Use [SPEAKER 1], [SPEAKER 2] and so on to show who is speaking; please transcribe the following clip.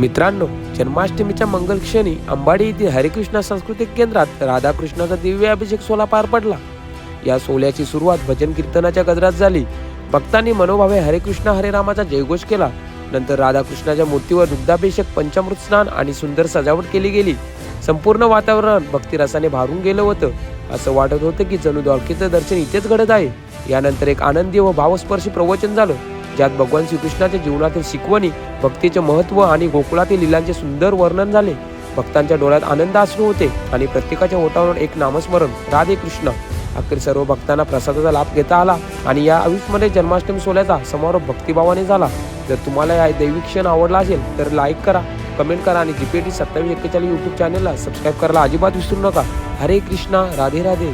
[SPEAKER 1] मित्रांनो जन्माष्टमीच्या मंगल क्षणी अंबाडी येथील हरिकृष्णा सांस्कृतिक केंद्रात राधाकृष्णाचा दिव्य अभिषेक सोहळा पार पडला. या सोहळ्याची सुरुवात भजन कीर्तनाच्या गजरात झाली. भक्तांनी मनोभावे हरे कृष्ण हरे रामाचा जयघोष केला. नंतर राधाकृष्णाच्या मूर्तीवर दुग्धाभिषेक पंचामृत स्नान आणि सुंदर सजावट केली गेली. संपूर्ण वातावरण भक्तिरसाने भारून गेलं होतं. असं वाटत होतं की जणू द्वारकेचं दर्शन इथेच घडत आहे. यानंतर एक आनंदी व भावस्पर्शी प्रवचन झालं. ज्यात भगवान श्रीकृष्णाच्या जीवनातील शिकवणी भक्तीचे महत्त्व आणि गोकुळातील लिलांचे सुंदर वर्णन झाले. भक्तांच्या डोळ्यात आनंद अश्रू होते आणि प्रत्येकाच्या ओठावर एक नामस्मरण राधे कृष्ण. अखेर सर्व भक्तांना प्रसादाचा लाभ घेता आला आणि या अविस्मरणीय जन्माष्टमी सोहळ्याचा समारोप भक्तिभावाने झाला. जर तुम्हाला या दैविक क्षण आवडला असेल तर लाईक करा कमेंट करा आणि जीपीटी सत्तावीस एक्केचाळीस यूट्यूब चॅनलला सबस्क्राईब करायला अजिबात विसरू नका. हरे कृष्णा राधे राधे.